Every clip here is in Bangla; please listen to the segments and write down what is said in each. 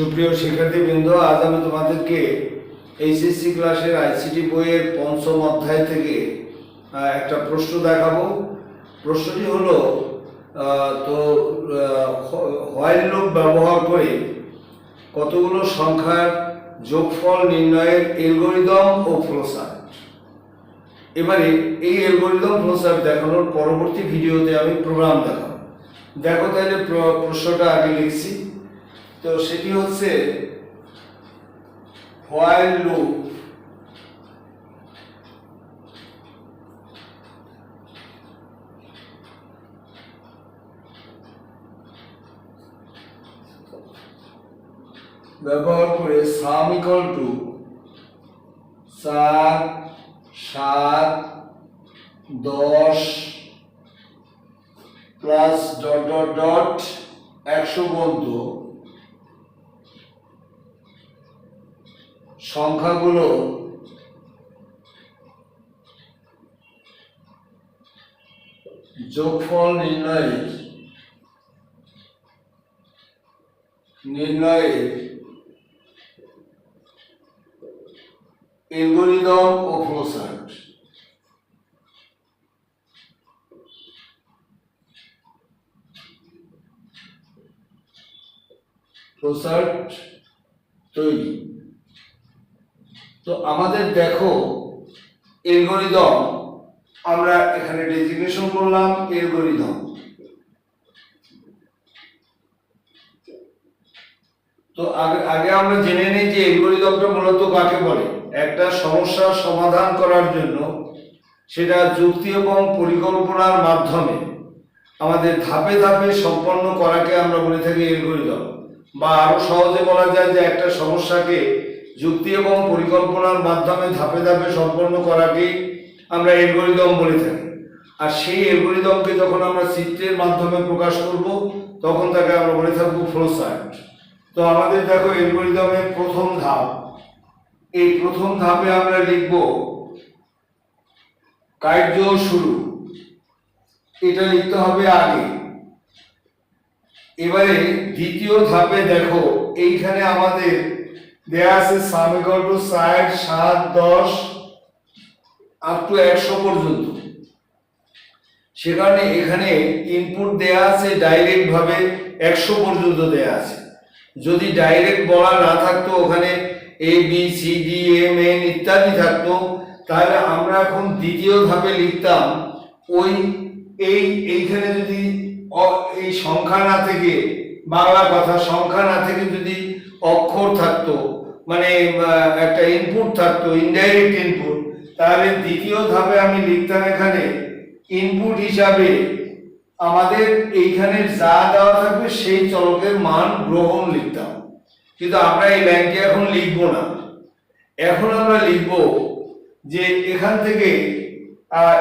সুপ্রিয় শিক্ষার্থীবৃন্দ, আজ আমি তোমাদেরকে এইচএসসি ক্লাসের আইসিটি বইয়ের পঞ্চম অধ্যায় থেকে একটা প্রশ্ন দেখাবো। প্রশ্নটি হলো তো হোয়াইল লুপ ব্যবহার করে কতগুলো সংখ্যার যোগফল নির্ণয়ের এলগোরিদম ও ফ্লোচার্ট এবারে এই অ্যালগোরিদম ফ্লোচার্ট দেখানোর পরবর্তী ভিডিওতে আমি প্রোগ্রাম দেখাবো। দেখো তাহলে প্র- প্রশ্নটা আগে লিখছি। তো সেটি হচ্ছে হোয়াইল লুপ ব্যবহার করে সাম ইকুয়াল টু চার, সাত, দশ প্লাস ডট ডট ডট একশো পর্যন্ত সংখ্যাগুলো যোগফল নির্ণয়ে নির্ণয়ে এলগোরিদম ও ফ্লোচার্ট ফ্লোচার্ট তৈরি। তো আমাদের দেখো এলগোরিদম আমরা এখানে ডেজিগনেশন করলাম এলগোরিদম তো আগে আমরা জেনে নিই যে এলগোরিদমটা মূলত কাকে বলে। একটা সমস্যার সমাধান করার জন্য সেটা যুক্তি এবং পরিকল্পনার মাধ্যমে আমাদের ধাপে ধাপে সম্পন্ন করাকে আমরা বলে থাকি এলগোরিদম বা আরও সহজে বলা যায় যে একটা সমস্যাকে যুক্তি এবং পরিকল্পনার মাধ্যমে ধাপে ধাপে সম্পন্ন করাকে আমরা এলগোরিদম বলে থাকি। আর সেই এলগোরিদমকে যখন আমরা চিত্রের মাধ্যমে প্রকাশ করব, তখন তাকে আমরা বলে থাকব ফ্লোচার্ট তো আমাদের দেখো এলগোরিদমের প্রথম ধাপ। এই প্রথম ধাপে আমরা লিখব কার্য শুরু। এটা লিখতে হবে আগে। এবারে দ্বিতীয় ধাপে দেখো, এইখানে আমাদের দেয়া আছে সাম টু ষাট সাত, দশ আপ টু একশো পর্যন্ত। সে কারণে এখানে ইনপুট দেয়া আছে ডাইরেক্ট ভাবে একশো পর্যন্ত দেয়া আছে। যদি ডাইরেক্ট বলা না থাকতো, ওখানে A B C D M N ইত্যাদি থাকতো, তাহলে আমরা এখন দ্বিতীয় ধাপে লিখতাম, ওই এই, এইখানে যদি এই সংখ্যা না থেকে, বাংলা কথা, সংখ্যা না থেকে যদি অক্ষর থাকতো মানে একটা ইনপুট থাকতো ইনডাইরেক্ট ইনপুট তাহলে দ্বিতীয় ধাপে আমি লিখতাম এখানে ইনপুট হিসাবে আমাদের এইখানে যা দেওয়া থাকবে সেই চলকের মান গ্রহণ লিখতাম। কিন্তু আমরা এই লাইনটি এখন লিখব না। এখন আমরা লিখব যে এখান থেকে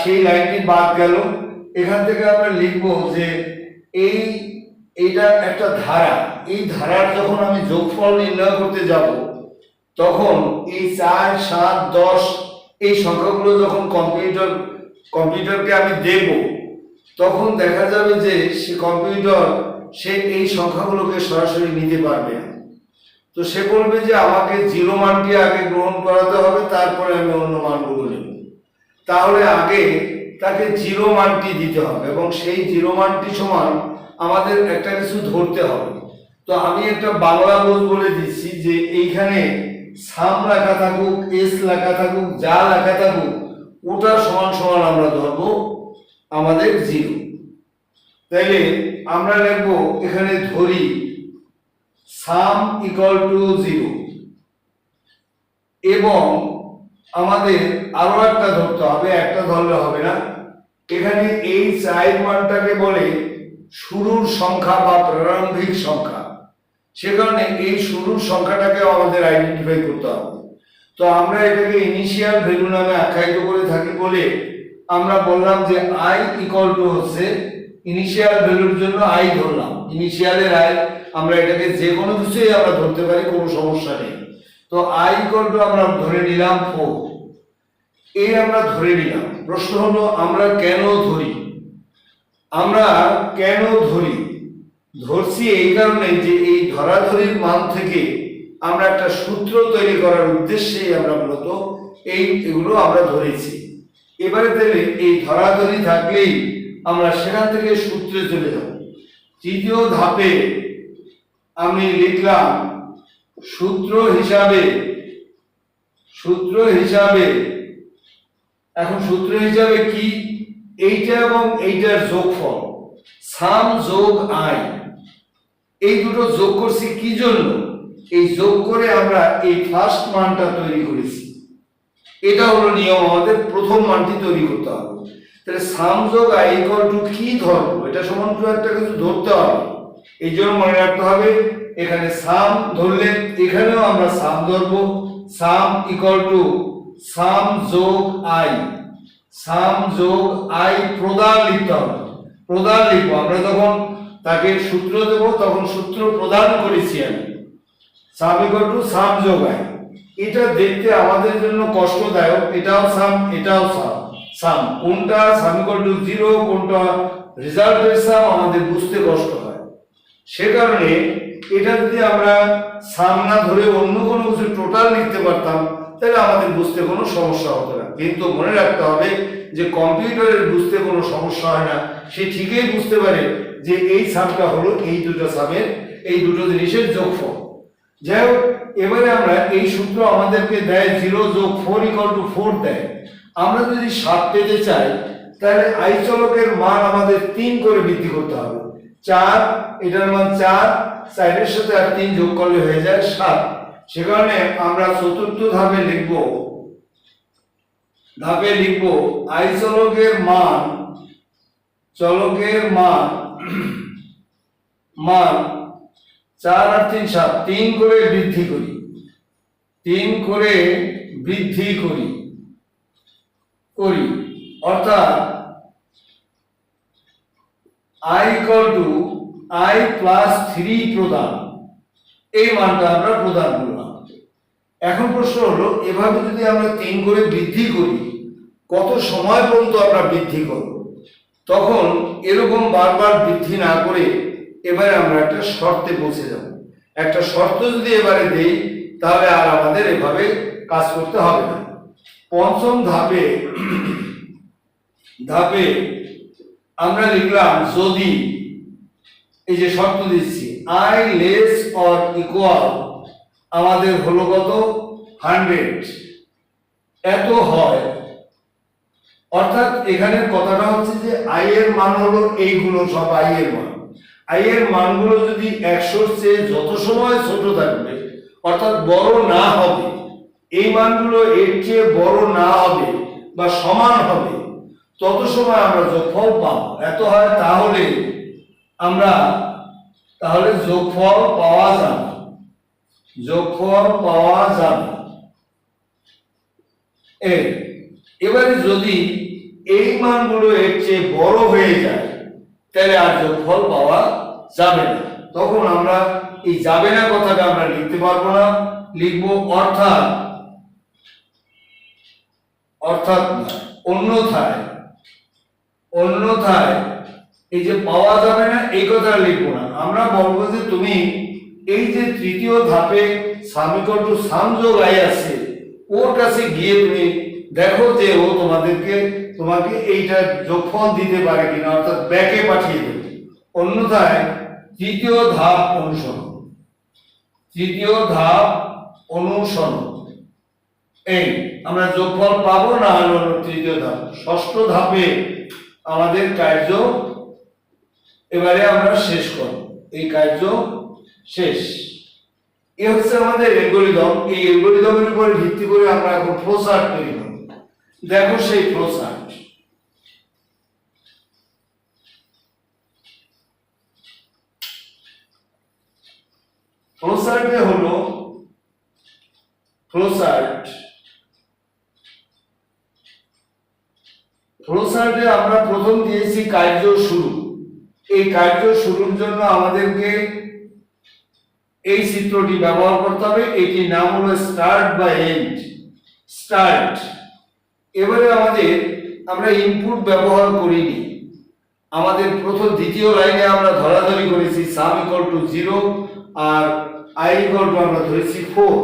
সেই লাইনটি বাদ গেল। এখান থেকে আমরা লিখব যে এই এইটা একটা ধারা। এই ধারার যখন আমি যোগফল নির্ণয় করতে যাব, তখন এই চার, সাত, দশ, এই সংখ্যাগুলো যখন কম্পিউটার কম্পিউটারকে আমি দেব, তখন দেখা যাবে যে সে কম্পিউটার সে এই সংখ্যাগুলোকে সরাসরি নিতে পারবে না। তো সে বলবে যে আমাকে জিরো মানটি আগে গ্রহণ করাতে হবে, তারপরে আমি অন্য মানগুলো নেব। তাহলে আগে তাকে জিরো মানটি দিতে হবে এবং সেই জিরো মানটি সমান আমাদের একটা কিছু ধরতে হবে। তো আমি একটা বাংলা বোধ বলে দিচ্ছি যে এইখানে সাম লেখা থাকুক, এস লেখা থাকুক, যা লেখা থাকুক, ওটা সমান সমান আমরা ধরবো আমাদের জিরো। তাইলে আমরা লিখব এখানে ধরি সাম ইকুয়াল টু জিরো। এবং আমাদের আরও একটা ধরতে হবে, একটা ধরলে হবে না। এখানে এই চার মানটাকে বলে শুরুর সংখ্যা বা প্রারম্ভিক সংখ্যা। সে কারণে এই শুরুর সংখ্যাটাকে আমাদের আইডেন্টিফাই করতে হবে। তো আমরা এটাকে ইনিশিয়াল ভ্যালু নামে আখ্যায়িত করে থাকি বলে আমরা বললাম যে আই ইকুয়াল টু হচ্ছে ইনিশিয়াল ভ্যালুর জন্য আই ধরলাম। ইনিশিয়ালের আই আমরা এটাকে যে কোনো কিছুই আমরা ধরতে পারি, কোনো সমস্যা নেই। তো আই ইকুয়াল টু আমরা ধরে নিলাম ফোর এই আমরা ধরে নিলাম। প্রশ্ন হলো, আমরা কেন ধরি? আমরা কেন ধরি? ধরছি এই কারণে যে এই ধরাধরির মান থেকে আমরা একটা সূত্র তৈরি করার উদ্দেশ্যে আমরা মূলত এই, এগুলো আমরা ধরেছি। এবারে তাহলে এই ধরাধরি থাকলেই আমরা সেখান থেকে সূত্রে চলে যাব। তৃতীয় ধাপে আমি লিখলাম সূত্র হিসাবে সূত্র হিসাবে, এখন সূত্র হিসাবে কি এইটা এবং এইটার যোগফল। সাম যোগ আই। এই দুটো যোগ করছি কি জন্য? এই যোগ করে আমরা এই ফার্স্ট মানটা তৈরি করেছি। এটা হলো নিয়ম, আমাদের প্রথম মানটি তৈরি করতে হবে। তাহলে সাম যোগ আই ইকুয়াল টু কি ধরবো? এটা সমান টু একটা কিছু ধরতে হবে। এই জন্য মনে রাখতে হবে, এখানে সাম ধরলে এখানেও আমরা সাম ধরবো। সাম ইকুয়াল টু সাম যোগ আই। সাম যোগ আই প্রদান লিখতে প্রদান লিখব আমরা যখন তাকে সূত্র দেবো, তখন সূত্র প্রদান করেছি আমি। সাম টু সাম যোগ আই। এটা দেখতে আমাদের জন্য কষ্টদায়ক, এটাও সাম এটাও সাম। সাম, কোনটা সাম টু জিরো কোনটা রেজাল্টের সাম, আমাদের বুঝতে কষ্ট হয়। সে কারণে এটা যদি আমরা সাম না ধরে অন্য কোনো কিছু টোটাল লিখতে পারতাম তাহলে আমাদের বুঝতে কোনো সমস্যা হতো না। কিন্তু মনে রাখতে হবে যে কম্পিউটারের বুঝতে কোনো সমস্যা হয় না। সে ঠিকই বুঝতে পারে যে এই সামটা হলো এই দুটো সামের এই দুটো জিনিসের যোগফল। যাই হোক, এবারে আমরা এই সূত্র আমাদেরকে দেয় জিরো যোগ ফোর ইকাল টু ফোর দেয়। আমরা যদি সাত পেতে চাই, তাহলে আই চলকের মান আমাদের তিন করে বৃদ্ধি করতে হবে। চার, এটার মান চার, চারের সাথে আর তিন যোগ করলে হয়ে যায় সাত। সে কারণে আমরা চতুর্থ ধাপে লিখব ধাপে লিখব, আই চলকের মান চলকের মান মান চার আর তিন সাত, তিন করে বৃদ্ধি করি, তিন করে বৃদ্ধি করি করি। অর্থাৎ I equal to I plus three প্রদান। এই মানটা আমরা প্রদান করলাম। এখন প্রশ্ন হলো, এভাবে যদি আমরা তিন করে বৃদ্ধি করি, কত সময় পর্যন্ত আমরা বৃদ্ধি করব? তখন এরকম বারবার বৃদ্ধি না করে এবারে আমরা একটা শর্তে পৌঁছে যাব। একটা শর্ত যদি এবারে দেই, তাহলে আর আমাদের এভাবে কাজ করতে হবে না। পঞ্চম ধাপে ধাপে আমরা লিখলাম, যদি, এই যে শর্ত দিচ্ছি আই লেস অর ইকুয়াল আমাদের হলো কত? হান্ড্রেড। এত হয়। অর্থাৎ এখানের কথাটা হচ্ছে যে আই এর মান হলো এইগুলো সব আই এর মান। আই এর মানগুলো যদি একশোর চেয়ে যত সময় ছোট থাকবে, অর্থাৎ বড় না হবে, এই মানগুলো এর চেয়ে বড় না হবে বা সমান হবে, তত সময় আমরা যোগফল পাবো। এত হয় তাহলে আমরা তাহলে যোগফল পাওয়া যাবে। যোগফল পাওয়া যাবে। এবারে যদি এই মানগুলো এর চেয়ে বড় হয়ে যায়, তাহলে আর যোগফল পাওয়া যাবে না। তখন আমরা এই যাবে না কথাটা আমরা লিখতে পারব না। লিখব অর্থাৎ অর্থাৎ অন্যথায় অন্যথায় এই যে পাওয়া যাবে না কথা লিখব না। আমরা বলব যে তুমি এই যে তৃতীয় ধাপে সামিকল সংযোগ আই আছে, ওর কাছে গিয়ে তুমি দেখো যে ও তোমাদেরকে, তোমাকে এইটা যোগফল দিতে পারে কিনা, অর্থাৎ ব্যাকে পাঠিয়ে দেবে। অন্যথায় তৃতীয় ধাপ অনুসরণ। তৃতীয় ধাপ অনুসরণ। এই, আমরা যোগফল পাবো না হলো তৃতীয় ধাপ। ষষ্ঠ ধাপে আমাদের কার্য এবারে আমরা শেষ করব। এই কার্য শেষ। এ হচ্ছে আমাদের অ্যালগরিদম এই অ্যালগরিদমের উপরে ভিত্তি করে আমরা এখন ফ্লোচার্ট তৈরি করব। দেখো সেই ফ্লোচার্ট ফ্লোচার্টে হলো ফ্লোচার্ট ফ্লোচার্টে আমরা প্রথম দিয়েছি কার্য শুরু। এই কার্য শুরুর জন্য আমাদেরকে এই চিত্রটি ব্যবহার করতে হবে। এটির নাম হলো স্টার্ট বা এন্ড স্টার্ট এবারে আমাদের আমরা ইনপুট ব্যবহার করিনি। আমাদের প্রথম দ্বিতীয় লাইনে আমরা ধরাধরি করেছি সাম ইকুয়াল টু জিরো আর আই ইকুয়াল টু আমরা ধরেছি ফোর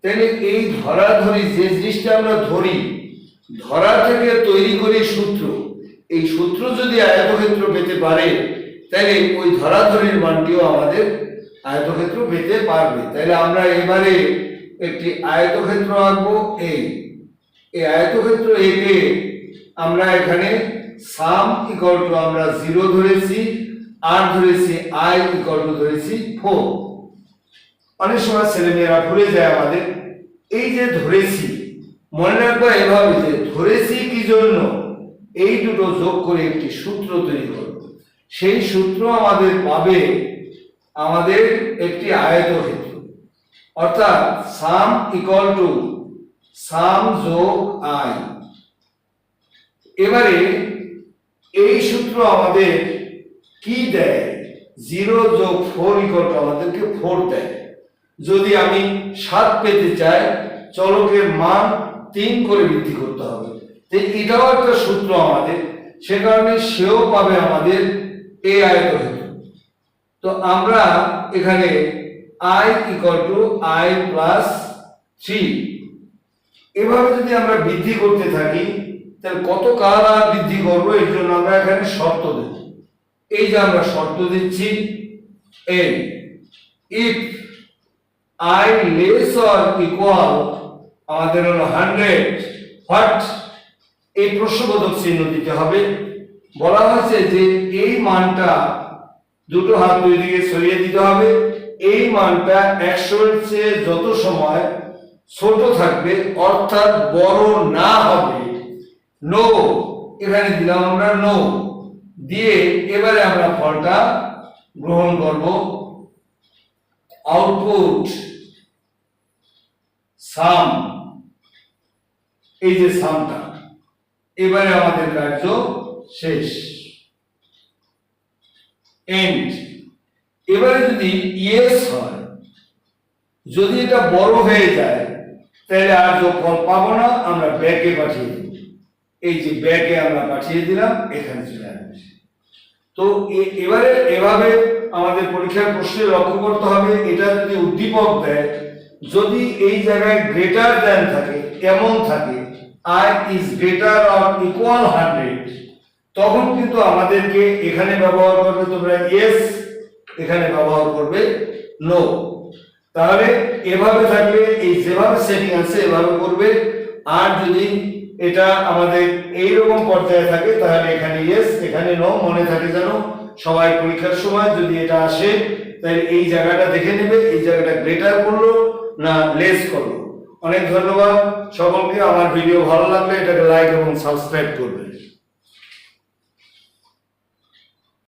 তাহলে এই ধরাধরি যে জিনিসটা আমরা ধরি, ধরা থেকে তৈরি করি সূত্র। এই সূত্র যদি আয়তক্ষেত্র পেতে পারে, তাহলে ওই ধরাধরির মানটিও আমাদের আয়তক্ষেত্র পেতে পারবে। তাহলে আমরা এবারে একটি আয়তক্ষেত্র আঁকবো এই এই আয়তক্ষেত্র একে আমরা এখানে সাম ইকুয়াল টু আমরা জিরো ধরেছি আর ধরেছি আই ইকুয়াল টু ধরেছি ফোর অনেক সময় ছেলেমেয়েরা ভুলে যায় আমাদের, এই যে ধরেছি, মনে রাখবা এভাবে যে ধরেছি কি জন্য? এই দুটো যোগ করে একটি সূত্র তৈরি করব। সেই সূত্র আমাদের পাবে আমাদের একটি আয়তক্ষেত্র। অর্থাৎ সাম ইকুয়াল টু সাম যোগ আই। এবারে এই সূত্র আমাদের কি দেয়? জিরো যোগ ফোর ইকুয়াল আমাদেরকে ফোর দেয়। যদি আমি সাত পেতে চাই, চলকের মান তিন করে বৃদ্ধি করতে হবে। এটাও একটা সূত্র আমাদের, সে কারণে সেও পাবে আমাদের এ আয়তক্ষেত্র। তো আমরা এখানে I equal to I plus three এভাবে যদি আমরা বৃদ্ধি করতে থাকি, তাহলে কত কাল আর বৃদ্ধি করব? এর জন্য আমরা এখানে শর্ত দেব। এই যে আমরা শর্ত দিচ্ছি এই if I less or equal আমাদের হলো হান্ড্রেড হোয়াট এই প্রশ্নবোধক চিহ্ন দিতে হবে। বলা হয়েছে যে এই মানটা দুটো হাত দুই দিকে সরিয়ে দিতে হবে। এই মানটা একশোর চেয়ে যত সময় ছোট থাকবে, অর্থাৎ বড় না হবে, নো। এখানে দিলাম আমরা নো। দিয়ে এবারে আমরা ফলটা গ্রহণ করব। Output sum. এই যে সামটা। এবারে আমাদের কার্য শেষ। এন্ড এবারে যদি ইয়েস হয়, যদি এটা বড় হয়ে যায়, তাহলে আর যোগফল পাবো না, আমরা ব্যাকে পাঠিয়ে দেব। এই যে ব্যাকে আমরা পাঠিয়ে দিলাম, এখানে চলে আসবে। তো এবারে এভাবে আমাদের পরীক্ষার প্রশ্নে লক্ষ্য করতে হবে, এটা যদি উদ্দীপক দেয়, যদি এই জায়গায় গ্রেটার দেন থাকে, এমন থাকে I is greater or equal hundred তখন কিন্তু আমাদেরকে এখানে ব্যবহার করবে তোমরা ইয়েস এখানে ব্যবহার করবে নো তাহলে এভাবে থাকলে এই যেভাবে সেটিং আছে, এভাবে করবে। আর যদি এটা আমাদের এই রকম পর্যায়ে থাকে, তাহলে এখানে ইয়েস এখানে নো মনে থাকে যেন সবাই পরীক্ষার সময় যদি এটা আসে, তাহলে এই জায়গাটা দেখে নেবে, এই জায়গাটা গ্রেটার করল না লেস করল। অনেক ধন্যবাদ। সকলকে আমার ভিডিও ভালো লাগলে এটাকে লাইক এবং সাবস্ক্রাইব করবে